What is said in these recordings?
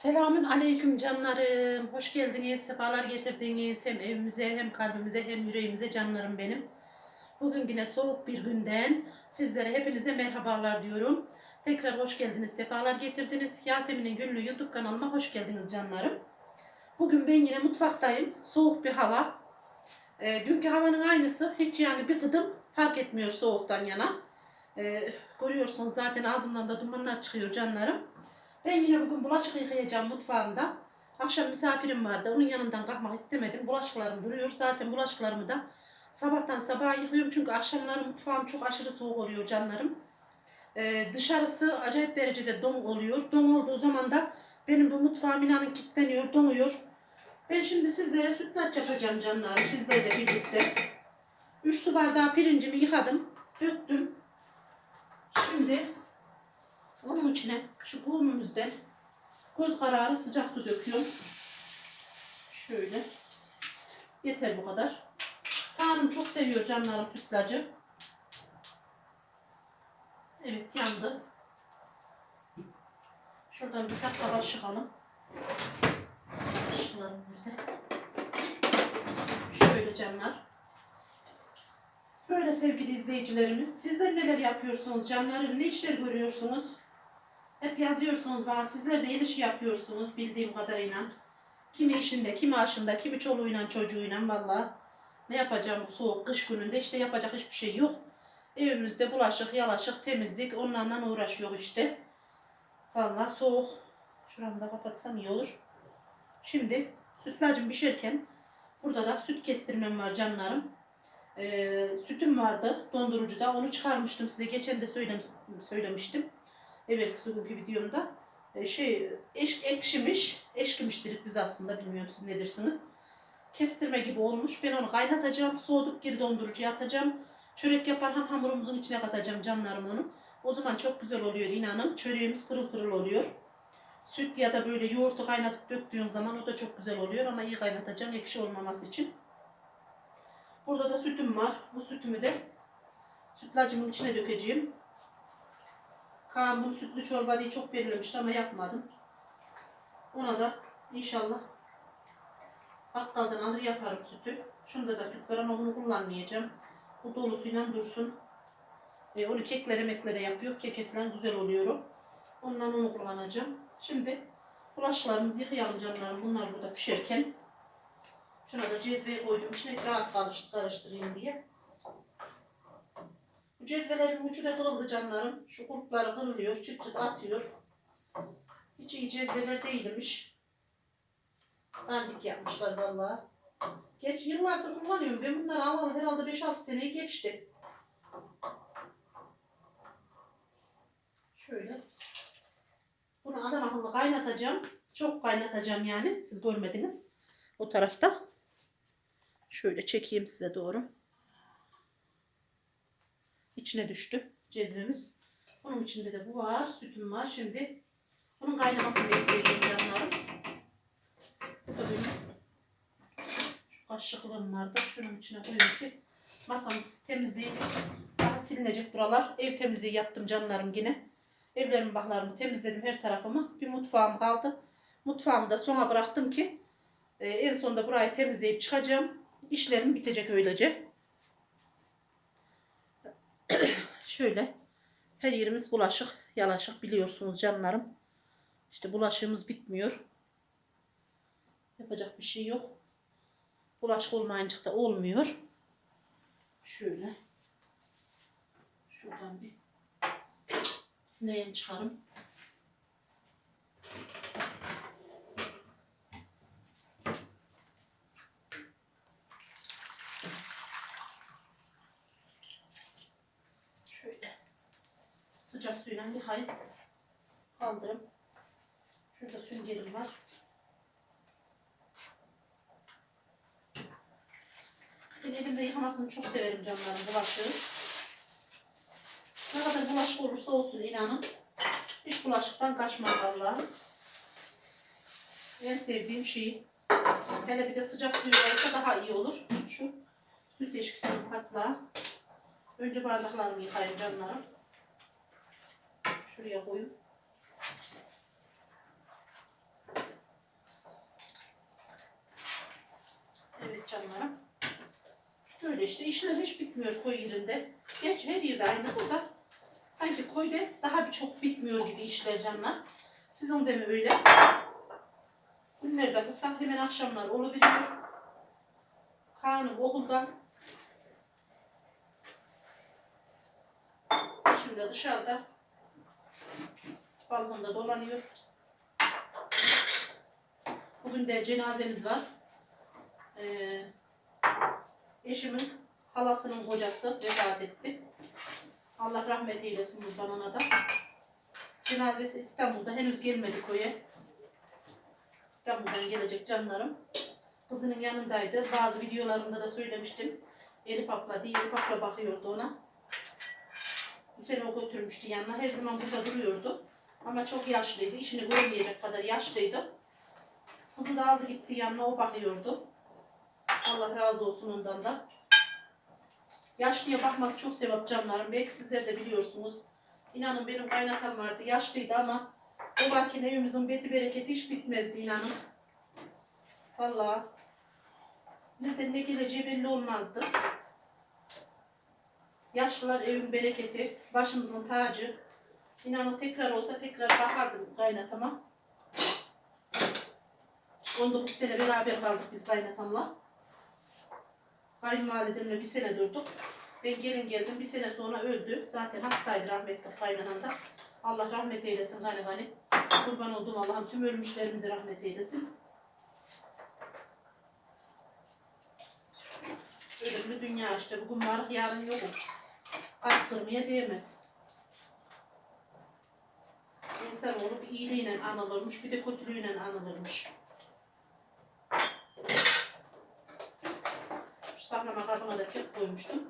Selamün aleyküm canlarım. Hoş geldiniz, sefalar getirdiniz. Hem evimize, hem kalbimize, hem yüreğimize canlarım benim. Bugün yine soğuk bir günden sizlere hepinize merhabalar diyorum. Tekrar hoş geldiniz, sefalar getirdiniz. Yasemin'in günlüğü YouTube kanalıma hoş geldiniz canlarım. Bugün ben yine mutfaktayım. Soğuk bir hava. Ee, dünkü havanın aynısı. Hiç yani bir gıdım fark etmiyor soğuktan yana. Ee, görüyorsunuz zaten ağzımdan da dumanlar çıkıyor canlarım. Ben yine bugün bulaşık yıkayacağım mutfağımda. Akşam misafirim vardı. Onun yanından kalkmak istemedim. Bulaşıklarım duruyor. Zaten bulaşıklarımı da sabahtan sabaha yıkıyorum. Çünkü akşamları mutfağım çok aşırı soğuk oluyor canlarım. Ee, dışarısı acayip derecede don oluyor. Don olduğu zaman da benim bu mutfağım inanın kilitleniyor, donuyor. Ben şimdi sizlere sütlaç yapacağım canlarım. Sizlerle birlikte. 3 su bardağı pirincimi yıkadım. Döktüm. Şimdi onun içine şu kumumuzdan göz kararı sıcak su döküyorum. Şöyle. Yeter bu kadar. Tanrım çok seviyor canlarım sütlacı. Evet yandı. Şuradan bir dakika kaşıkalım. Kaşıklarım burada. Şöyle canlar. Böyle sevgili izleyicilerimiz. Sizler neler yapıyorsunuz canlarım? Ne işler görüyorsunuz? Hep yazıyorsunuz bana. Sizler de el işi yapıyorsunuz bildiğim kadarıyla. Kimi işinde, kimi aşında, kimi çoluğuyla, çocuğuyla valla. Ne yapacağım bu soğuk kış gününde işte yapacak hiçbir şey yok. Evimizde bulaşık, yalaşık, temizlik onlarla uğraşıyor işte. Valla soğuk. Şuramı da kapatsam iyi olur. Şimdi sütlacım pişerken burada da süt kestirmem var canlarım. Ee, sütüm vardı dondurucuda. Onu çıkarmıştım size. Geçen de söylemiş, söylemiştim. Evvelki bugünkü videomda. Şey eş, ekşimiş. Eşkimiş biz aslında. Bilmiyorum siz ne dersiniz. Kestirme gibi olmuş. Ben onu kaynatacağım. Soğudup geri dondurucuya atacağım. Çörek yaparken hamurumuzun içine katacağım canlarım onu. O zaman çok güzel oluyor inanın. Çöreğimiz pırıl pırıl oluyor. Süt ya da böyle yoğurtu kaynatıp döktüğün zaman o da çok güzel oluyor ama iyi kaynatacağım ekşi olmaması için. Burada da sütüm var. Bu sütümü de sütlacımın içine dökeceğim. Kaan bunu sütlü çorba diye çok belirlemişti ama yapmadım. Ona da inşallah bakkaldan alır yaparım sütü. Şunda da süt var ama bunu kullanmayacağım. Bu dolusuyla dursun. E, onu keklere meklere yapıyor. Kek falan güzel oluyor. Ondan onu kullanacağım. Şimdi bulaşıklarımızı yıkayalım canlarım. Bunlar burada pişerken. Şuna da cezveyi koydum. İçine rahat karış- karıştırayım diye. Cezvelerin ucu da kırıldı canlarım. Şu kurtları kırılıyor. Çıt çıt atıyor. Hiç iyi cezveler değilmiş. Dandik yapmışlar vallahi. Geç yıllardır kullanıyorum. Ben bunları alalı herhalde 5-6 seneyi geçti. Şöyle. Bunu adam akıllı kaynatacağım. Çok kaynatacağım yani. Siz görmediniz. O tarafta. Şöyle çekeyim size doğru. İçine düştü cezvemiz. Onun içinde de bu var. Sütüm var. Şimdi bunun kaynamasını bekleyeceğim canlarım. Da benim şu kaşıklığım vardı. Şunun içine koyayım ki masamız temizleyip daha silinecek buralar. Ev temizliği yaptım canlarım yine. Evlerimi baklarımı temizledim her tarafımı. Bir mutfağım kaldı. Mutfağımı da sona bıraktım ki e, en sonunda burayı temizleyip çıkacağım. İşlerim bitecek öylece. Şöyle her yerimiz bulaşık, yalaşık biliyorsunuz canlarım. İşte bulaşığımız bitmiyor. Yapacak bir şey yok. Bulaşık olmayınca da olmuyor. Şöyle. Şuradan bir leğen çıkarım. Şöyle sıcak suyla yıkayıp kaldırım. Şurada süngerim var. Ben elimde yıkamasını çok severim canlarım bulaşığı. Ne kadar bulaşık olursa olsun inanın. Hiç bulaşıktan kaçmam vallahi. En sevdiğim şey. Hele bir de sıcak suyu olsa daha iyi olur. Şu süt eşkisini patla. Önce bardaklarımı yıkayayım canlarım. Şuraya koyun. Evet canlarım. Böyle işte işler hiç bitmiyor koy yerinde. Geç her yerde aynı burada. Sanki koyda daha bir çok bitmiyor gibi işler canlar. Sizin de mi öyle? Günler de kısa hemen akşamlar oluveriyor. Kaan'ım okulda. Şimdi dışarıda balkonda dolanıyor. Bugün de cenazemiz var. Ee, eşimin halasının kocası vefat etti. Allah rahmet eylesin buradan ona da. Cenazesi İstanbul'da henüz gelmedi koya. İstanbul'dan gelecek canlarım. Kızının yanındaydı. Bazı videolarımda da söylemiştim. Elif abla diye Elif abla bakıyordu ona. Bu sene o götürmüştü yanına. Her zaman burada duruyordu. Ama çok yaşlıydı. İşini görmeyecek kadar yaşlıydı. Kızı da aldı gitti yanına o bakıyordu. Allah razı olsun ondan da. Yaşlıya bakmak çok sevap canlarım. Belki sizler de biliyorsunuz. İnanın benim kaynatam vardı. Yaşlıydı ama o varken evimizin beti bereketi hiç bitmezdi inanın. Vallahi nereden ne geleceği belli olmazdı. Yaşlılar evin bereketi, başımızın tacı. İnanın tekrar olsa tekrar bakardım kaynatama. 19 sene beraber kaldık biz kaynatamla. Kayınvalidemle bir sene durduk. Ben gelin geldim bir sene sonra öldü. Zaten hastaydı rahmetli kaynanam da. Allah rahmet eylesin gani gani. Kurban olduğum Allah'ım tüm ölmüşlerimizi rahmet eylesin. Ölümlü dünya işte. Bugün var yarın yok. Kalp kırmaya değmez. İnsan olup iyiliğiyle anılırmış bir de kötülüğüyle anılırmış. Şu saklama kabına da kek koymuştum.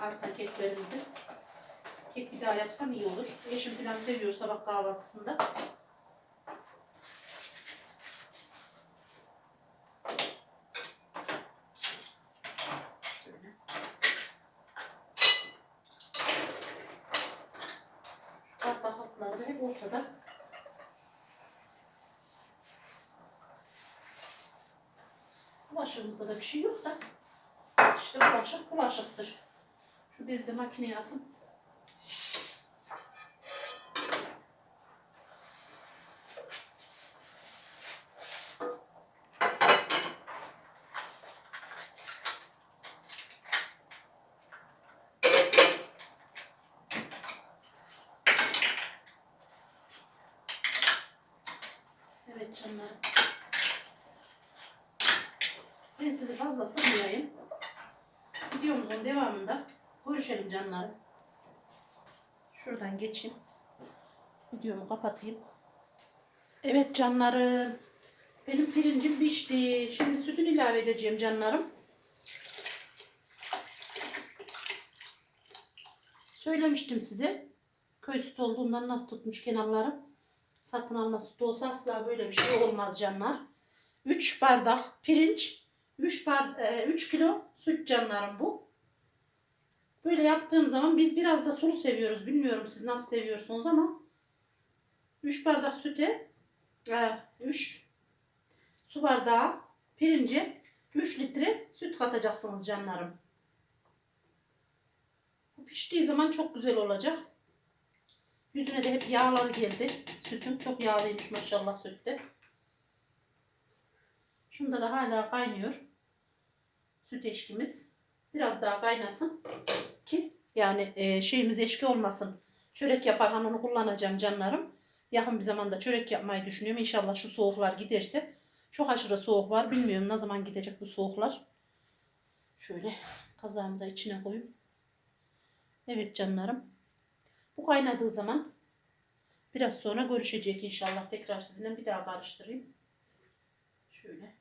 Arka keklerimizi. Kek bir daha yapsam iyi olur. Eşim falan seviyor sabah kahvaltısında. Şöyle. Şu arka hatlar da hep ortada. Bulaşığımızda da bir şey yok da. İşte bulaşık bulaşıktır. Şu bezi de makineye atın. Evet canlarım. Ben sizi fazla sıkmayayım. Videomuzun devamında görüşelim canlarım. Şuradan geçeyim. Videomu kapatayım. Evet canlarım. Benim pirincim pişti. Şimdi sütünü ilave edeceğim canlarım. Söylemiştim size. Köy sütü olduğundan nasıl tutmuş kenarları. Satın alma sütü olsa asla böyle bir şey olmaz canlar. 3 bardak pirinç, 3 bar, 3 kilo süt canlarım bu. Böyle yaptığım zaman biz biraz da sulu seviyoruz. Bilmiyorum siz nasıl seviyorsunuz ama 3 bardak süte 3 su bardağı pirince 3 litre süt katacaksınız canlarım. Piştiği zaman çok güzel olacak. Yüzüne de hep yağları geldi. Sütün çok yağlıymış maşallah sütte. Şunda da hala kaynıyor. Süt eşkimiz. Biraz daha kaynasın ki yani e, şeyimiz eşki olmasın. Çörek yaparken onu kullanacağım canlarım. Yakın bir zamanda çörek yapmayı düşünüyorum. İnşallah şu soğuklar giderse. Çok aşırı soğuk var. Bilmiyorum ne zaman gidecek bu soğuklar. Şöyle kazağımı da içine koyayım. Evet canlarım. Bu kaynadığı zaman biraz sonra görüşecek inşallah. Tekrar sizinle bir daha karıştırayım. Şöyle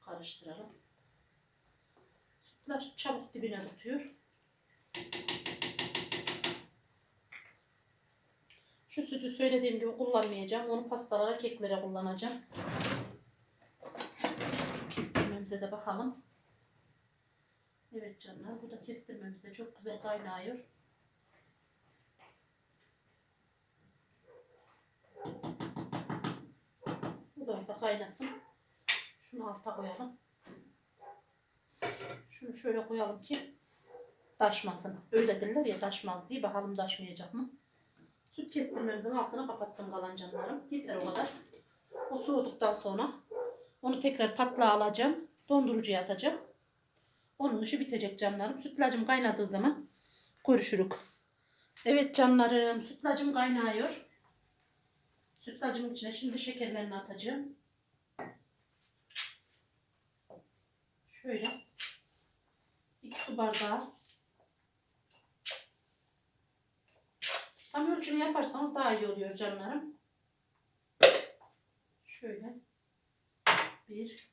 karıştıralım. Sütler çabuk dibine tutuyor. Şu sütü söylediğim gibi kullanmayacağım. Onu pastalara, keklere kullanacağım. Şu kestirmemize de bakalım. Evet canlar, bu da kestirmemize çok güzel kaynıyor. Bu da kaynasın. Şunu alta koyalım. Şunu şöyle koyalım ki taşmasın. Öyle derler ya taşmaz diye. Bakalım taşmayacak mı? Süt kestirmemizin altına kapattım kalan canlarım. Yeter o kadar. O soğuduktan sonra onu tekrar patlağa alacağım. Dondurucuya atacağım. Onun işi bitecek canlarım. Sütlacım kaynadığı zaman görüşürük. Evet canlarım sütlacım kaynıyor. Sütlacımın içine şimdi şekerlerini atacağım. Şöyle. iki su bardağı. Tam ölçülü yaparsanız daha iyi oluyor canlarım. Şöyle. Bir.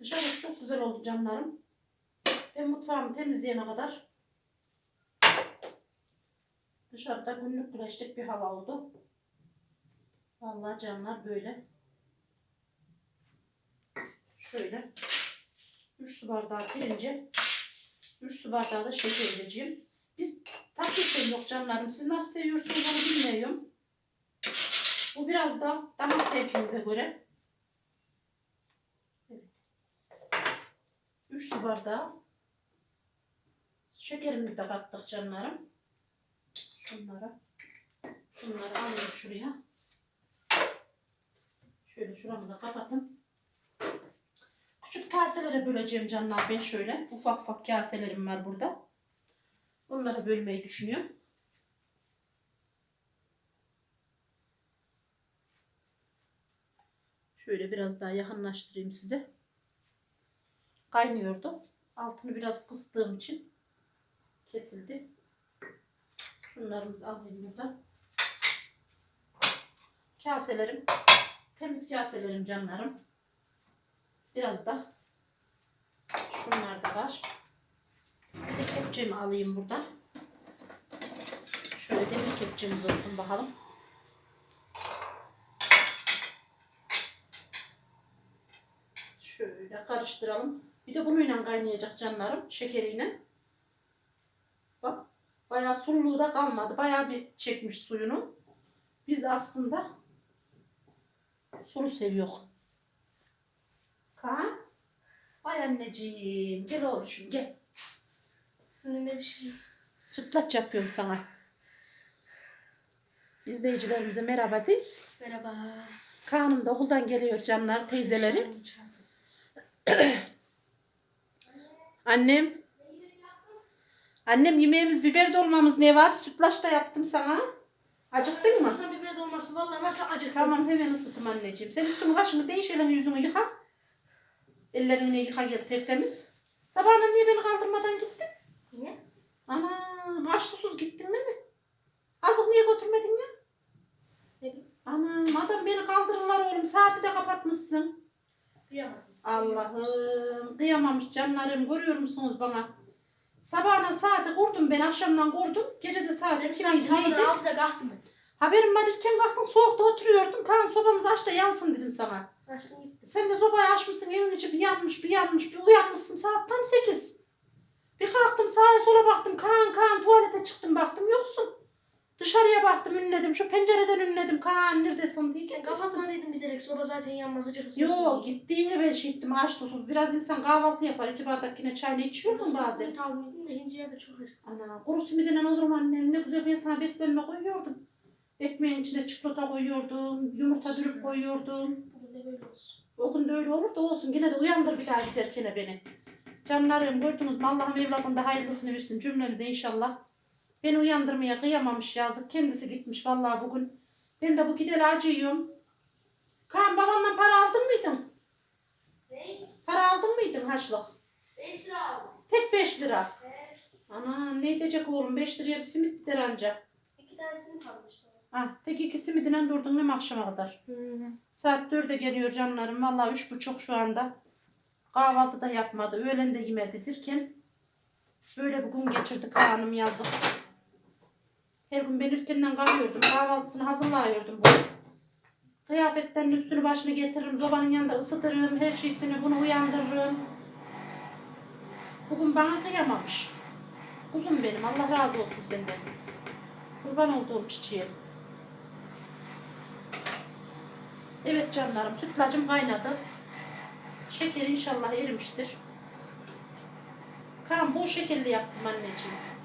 Dışarı çok güzel oldu canlarım. Ben mutfağımı temizleyene kadar dışarıda günlük güneşlik bir hava oldu. Vallahi canlar böyle. Şöyle 3 su bardağı pirince 3 su bardağı da şeker vereceğim. Biz tatlı seviyoruz canlarım. Siz nasıl seviyorsunuz onu bilmiyorum. Bu biraz da damak zevkinize göre. Evet. 3 su bardağı şekerimizi de kattık canlarım. Şunları şunları alayım şuraya. Şöyle şuramı da kapatın. Küçük kaselere böleceğim canlar ben şöyle. Ufak ufak kaselerim var burada. Onlara bölmeyi düşünüyorum. Şöyle biraz daha yakınlaştırayım size. Kaynıyordu. Altını biraz kıstığım için kesildi. Şunlarımızı alayım burada. Kaselerim. Temiz kaselerim canlarım. Biraz da şunlar da var. Bir de kepçemi alayım buradan. Şöyle demir kepçemiz olsun bakalım. Şöyle karıştıralım. Bir de bununla kaynayacak canlarım. Şekeriyle. Bak. Bayağı sululuğu da kalmadı. Bayağı bir çekmiş suyunu. Biz aslında sulu seviyor. Kaan. Ay anneciğim. Gel oğlum gel. Önüme bir şey. Sütlaç yapıyorum sana. İzleyicilerimize merhaba de. Merhaba. Kaan'ım da okuldan geliyor canlar teyzeleri. Annem. Annem yemeğimiz biber dolmamız ne var? Sütlaç da yaptım sana. Acıktın mı? Sana biber dolması vallahi nasıl acıktım. Tamam hemen ısıtım anneciğim. Sen üstünü başını değiş elini yüzünü yıka. Ellerini yıka gel tertemiz. Sabahından niye beni kaldırmadan gittin? Niye? Anam aç susuz gittin değil mi? Azık niye götürmedin ya? Ne. Anam adam beni kaldırırlar oğlum. Saati de kapatmışsın. Duyamadım. Allah'ım kıyamamış canlarım görüyor musunuz bana? Sabahına saati kurdum ben akşamdan kurdum. Gece de saat Ben 2 sen miydi neydi? çabuk altıda kalktım ben. Haberim var erken kalktın soğukta oturuyordum. Kaan sobamızı aç da yansın dedim sana. Açtım. Sen de sobayı açmışsın evin içi bir yanmış bir yanmış bir uyanmışsın saat tam 8. Bir kalktım sağa sola baktım Kaan Kaan tuvalete çıktım baktım yoksun. Dışarıya baktım ünledim şu pencereden ünledim Kaan neredesin diye gitmişsin. kafasına dedim bilerek soba zaten yanmaz acı kısmı. Yo gittiğini ben şey ettim aç susuz. Biraz insan kahvaltı yapar iki bardak yine çayla içiyor mu bazen? Ettim de ikinciye de çok acıktım. Ana kuru simidine olur mu annem ne güzel ben sana beslenme koyuyordum. Ekmeğin içine çikolata koyuyordum, yumurta dürüp koyuyordum. Bugün de böyle olsun. O gün de öyle olur da olsun yine de uyandır bir daha giderken beni. Canlarım gördünüz mü Allah'ım evladın da hayırlısını versin cümlemize inşallah. Beni uyandırmaya kıyamamış yazık. Kendisi gitmiş vallahi bugün. Ben de bu gideli acıyorum. Kaan babandan para aldın mıydın? Ne? Para aldın mıydın haçlık? Beş lira aldım. Tek 5 lira. Evet. Anam ne edecek oğlum 5 liraya bir simit gider anca. İki tanesini kalmış. Ha, tek iki simidine durdun mi akşama kadar? Saat 4'e geliyor canlarım. Vallahi üç buçuk şu anda. Kahvaltı da yapmadı. Öğlen de yemedi derken böyle bir gün geçirdik hanım yazık. Her gün ben erkenden kalıyordum. Kahvaltısını hazırlayıyordum. Bu. Kıyafetlerin üstünü başını getiririm. Zobanın yanında ısıtırım. Her şeysini bunu uyandırırım. Bugün bana kıyamamış. Kuzum benim. Allah razı olsun senden. Kurban olduğum çiçeğim. Evet canlarım. Sütlacım kaynadı. Şeker inşallah erimiştir. Kaan bol şekerli yaptım anneciğim.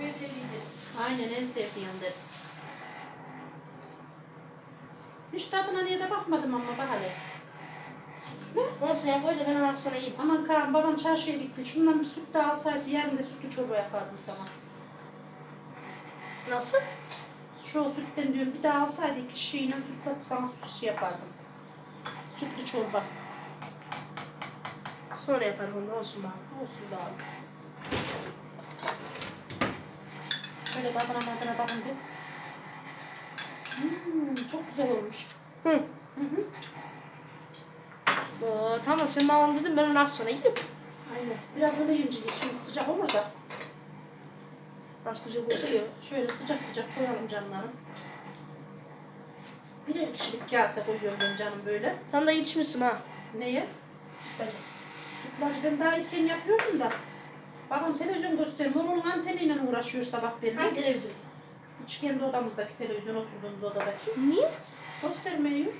Ben sevdim. Aynen en sevdiğimdir. Hiç tadına niye de bakmadım ama bak hele. Olsun ya koy da ben ondan sonra yiyeyim. Aman Kaan babam çarşıya gitti. Şundan bir süt de alsaydı yarın da sütlü çorba yapardım sana. Nasıl? Şu sütten diyorum bir daha alsaydı iki şişeyle sütle sana süt şey yapardım. Sütlü çorba. Sonra yaparım onu olsun bari. Olsun da Şöyle tadına madına bakın bir. Hmm, çok güzel olmuş. Hı. Hı hı. Ee, tamam sen bana dedin ben ondan sonra yiyeyim. Aynen. Biraz da yiyince şimdi sıcak olur da. Nasıl güzel gözüküyor. Şöyle sıcak sıcak koyalım canlarım. Birer kişilik kase koyuyorum ben canım böyle. Sen de yetişmişsin ha. Neye? Sütlacı. Sütlacı ben daha ilken yapıyordum da. Babam televizyon göstermiyor. Onun anteniyle uğraşıyor sabah Hangi belli. televizyon? Hiç kendi odamızdaki televizyon oturduğumuz odadaki. Niye? Göstermiyor.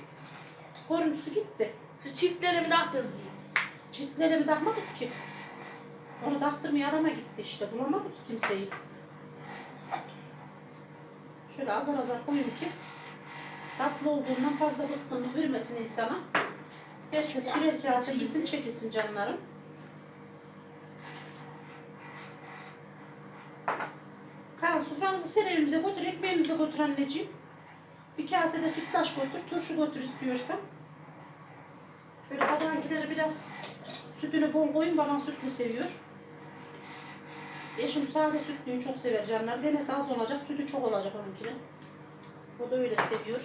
Görüntüsü gitti. Şu çiftlere mi dağıttınız diye. Çiftlere mi takmadık ki? Onu taktırmaya adama gitti işte. Bulamadık ki kimseyi. Şöyle azar azar koyayım ki tatlı olduğundan fazla bıkkınlık vermesin insana. Herkes birer kase yesin çekilsin canlarım. Kaan soframızı sen evimize götür, ekmeğimizi de götür anneciğim. Bir kase de sütlaç götür, turşu götür istiyorsan. Şöyle babankileri biraz sütünü bol koyun, baban sütlü seviyor. Eşim sade sütlüyü çok sever canlar. Denesi az olacak, sütü çok olacak onunkinin. O da öyle seviyor.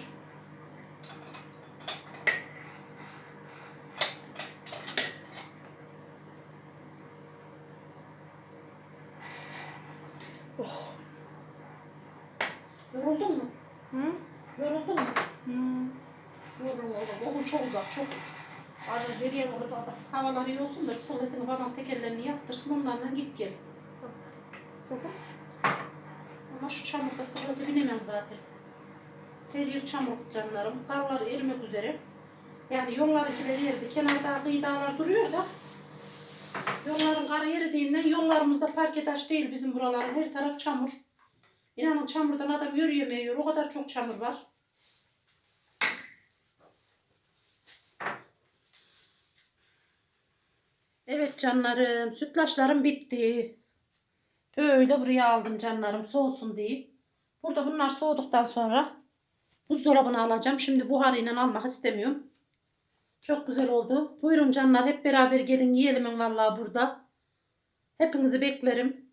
Oh. Yoruldun mu? Hı? Yoruldun mu? Hı. Yoruldum oğlum. Oğlum çok uzak, çok. Acil geriye orada da. Havalar iyi olsun da bisikletini baban tekerlerini yaptırsın onlarla git gel. Hı hı. Ama şu çamurda sıkıntı binemem zaten. Her yer çamur canlarım. Karlar erimek üzere. Yani yollarınkileri eridi. Kenarda kıyı dağlar duruyor da. Yolların karı eridiğinden yollarımızda park etaş değil bizim buraların. Her taraf çamur. İnanın çamurdan adam yürüyemiyor. O kadar çok çamur var. Evet canlarım. Sütlaçlarım bitti. Böyle buraya aldım canlarım soğusun diye. Burada bunlar soğuduktan sonra buzdolabına alacağım. Şimdi buharıyla almak istemiyorum. Çok güzel oldu. Buyurun canlar hep beraber gelin yiyelim vallahi burada. Hepinizi beklerim.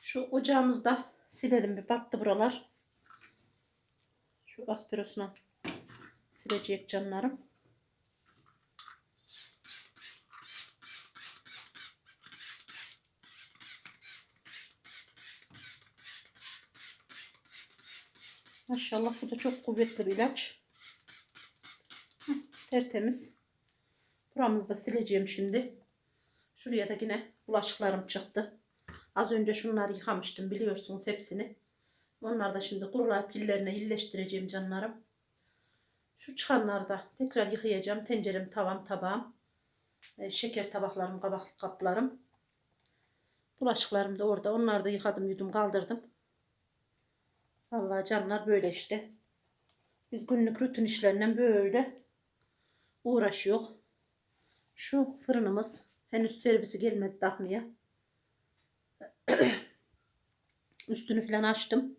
Şu ocağımızda silelim bir battı buralar. Şu aspirosuna silecek canlarım. Maşallah bu da çok kuvvetli bir ilaç. Heh, tertemiz. Buramızı da sileceğim şimdi. Şuraya da yine bulaşıklarım çıktı. Az önce şunları yıkamıştım biliyorsunuz hepsini. Onlar da şimdi kurulayıp pillerine illeştireceğim canlarım. Şu çıkanları da tekrar yıkayacağım. Tencerem, tavam, tabağım. e, şeker tabaklarım, kabak kaplarım. Bulaşıklarım da orada. Onları da yıkadım, yudum kaldırdım. Vallahi canlar böyle işte. Biz günlük rutin işlerle böyle uğraşıyor. Şu fırınımız henüz servisi gelmedi takmaya. Üstünü falan açtım.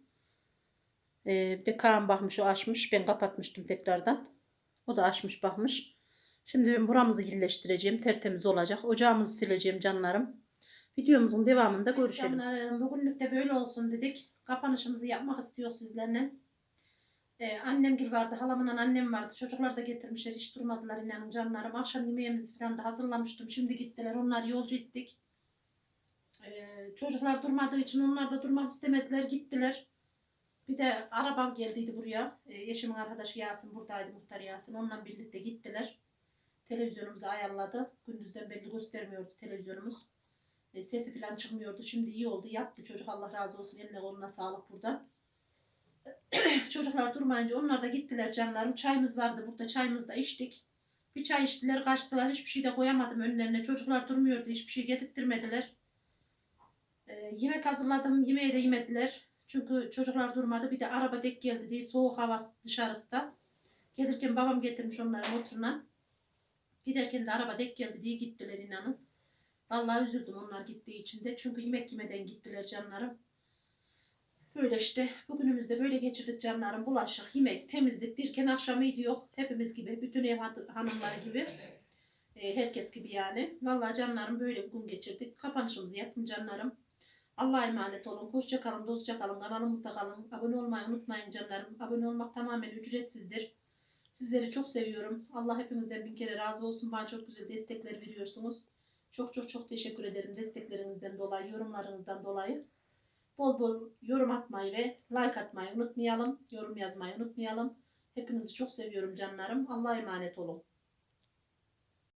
Ee, bir de Kaan bakmış o açmış. Ben kapatmıştım tekrardan. O da açmış bakmış. Şimdi ben buramızı iyileştireceğim. Tertemiz olacak. Ocağımızı sileceğim canlarım. Videomuzun devamında görüşelim. Canlarım bugünlük de böyle olsun dedik. Kapanışımızı yapmak istiyor sizlerle. Ee, annem gibi vardı, halamın annem vardı. Çocuklar da getirmişler, hiç durmadılar inanın canlarım. Akşam yemeğimizi falan da hazırlamıştım. Şimdi gittiler, onlar yolcu ettik. Ee, çocuklar durmadığı için onlar da durmak istemediler, gittiler. Bir de arabam geldiydi buraya. Ee, eşimin arkadaşı Yasin buradaydı, muhtar Yasin. Onunla birlikte gittiler. Televizyonumuzu ayarladı. Gündüzden belli göstermiyordu televizyonumuz. E, sesi falan çıkmıyordu. Şimdi iyi oldu. Yaptı çocuk Allah razı olsun. Eline koluna sağlık burada. Çocuklar durmayınca onlar da gittiler canlarım. Çayımız vardı burada. Çayımızı da içtik. Bir çay içtiler kaçtılar. Hiçbir şey de koyamadım önlerine. Çocuklar durmuyordu. Hiçbir şey getirttirmediler. E, yemek hazırladım. Yemeği de yemediler. Çünkü çocuklar durmadı. Bir de araba dek geldi diye soğuk hava dışarısı da. Gelirken babam getirmiş onları motoruna. Giderken de araba dek geldi diye gittiler inanın. Vallahi üzüldüm onlar gittiği için de. Çünkü yemek yemeden gittiler canlarım. Böyle işte bugünümüzde böyle geçirdik canlarım. Bulaşık, yemek, temizlik derken akşamıydı yok. Hepimiz gibi, bütün ev hanımları gibi. E, herkes gibi yani. Vallahi canlarım böyle bir gün geçirdik. Kapanışımızı yapın canlarım. Allah'a emanet olun. Hoşça kalın, dostça kalın. Kanalımızda kalın. Abone olmayı unutmayın canlarım. Abone olmak tamamen ücretsizdir. Sizleri çok seviyorum. Allah hepinizden bin kere razı olsun. Bana çok güzel destekler veriyorsunuz. Çok çok çok teşekkür ederim desteklerinizden dolayı, yorumlarınızdan dolayı. Bol bol yorum atmayı ve like atmayı unutmayalım. Yorum yazmayı unutmayalım. Hepinizi çok seviyorum canlarım. Allah'a emanet olun.